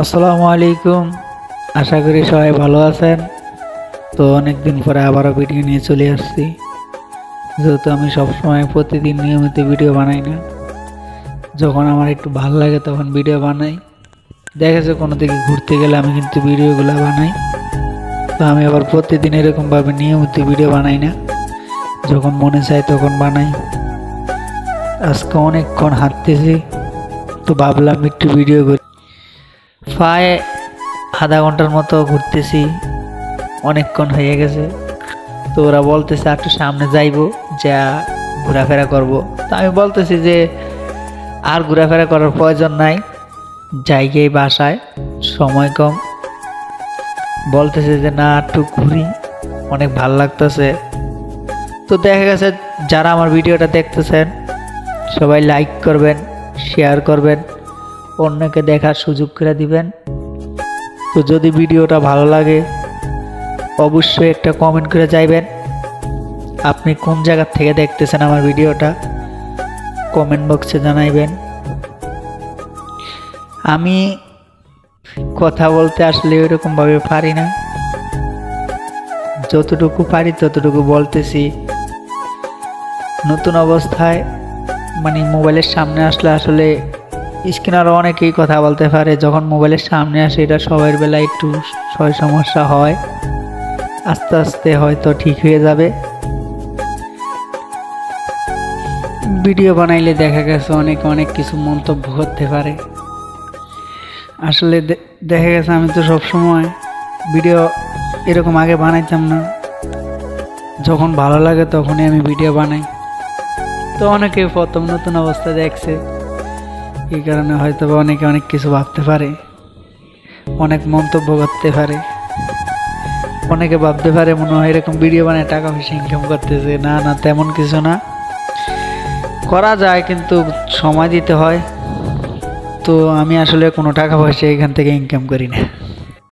আসসালামু আলাইকুম। আশা করি সবাই ভালো আছেন। তো অনেক দিন পরে আবারও ভিডিও নিয়ে চলে আসছি। যেহেতু আমি সবসময় প্রতিদিন নিয়মিত ভিডিও বানাই না, যখন আমার একটু ভালো লাগে তখন ভিডিও বানাই। দেখেছে কোনো দিকে ঘুরতে গেলে আমি কিন্তু ভিডিওগুলো বানাই। তো আমি আবার প্রতিদিন এরকমভাবে নিয়মিত ভিডিও বানাই না, যখন মনে চায় তখন বানাই। আজকে অনেকক্ষণ হাঁটতেছি, তো ভাবলাম একটু ভিডিও করি। প্রায় আধা ঘণ্টার মতো ঘুরতেছি, অনেকক্ষণ হয়ে গেছে। তো ওরা বলতেছে, একটু সামনে যাইবো, যা ঘোরাফেরা করব। তো আমি বলতেছি যে, আর ঘোরাফেরা করার প্রয়োজন নাই জায়গায় বাসায়, সময় কম। বলতেছে যে, না, একটু ঘুরি, অনেক ভালো লাগতেছে। তো দেখা গেছে, যারা আমার ভিডিওটা দেখতেছেন, সবাই লাইক করবেন শেয়ার করবেন। অন্যকে দেখার সুযোগ করে দিবেন। তো যদি ভিডিওটা ভালো লাগে, অবশ্যই একটা কমেন্ট করে যাইবেন। আপনি কোন জায়গা থেকে দেখতেছেন আমার ভিডিওটা কমেন্ট বক্সে জানাইবেন। আমি কথা বলতে আসলে ওইরকমভাবে পারি না। যতটুকু পারি ততটুকু বলতেছি। নতুন অবস্থায় মানে মোবাইলের সামনে আসলে আসলে স্ক্রিনারও অনেকেই কথা বলতে পারে, যখন মোবাইলের সামনে আসে, এটা সবার বেলা একটু সয় সমস্যা হয়। আস্তে আস্তে হয়তো ঠিক হয়ে যাবে। ভিডিও বানাইলে দেখা গেছে অনেক অনেক কিছু মন্তব্য করতে পারে। আসলে দেখা গেছে আমি তো সবসময় ভিডিও এরকম আগে বানাইতাম না। যখন ভালো লাগে তখনই আমি ভিডিও বানাই। তো অনেকে প্রথম নতুন অবস্থা দেখছে। এই কারণে হয়তো বা অনেকে অনেক কিছু ভাবতে পারে, অনেক মন্তব্য করতে পারে। অনেকে ভাবতে পারে মনে হয় এরকম ভিডিও বানায় টাকা পয়সা ইনকাম করতেছে। না না, তেমন কিছু না। করা যায় কিন্তু সময় দিতে হয়। তো আমি আসলে কোনো টাকা পয়সা এখান থেকে ইনকাম করি না।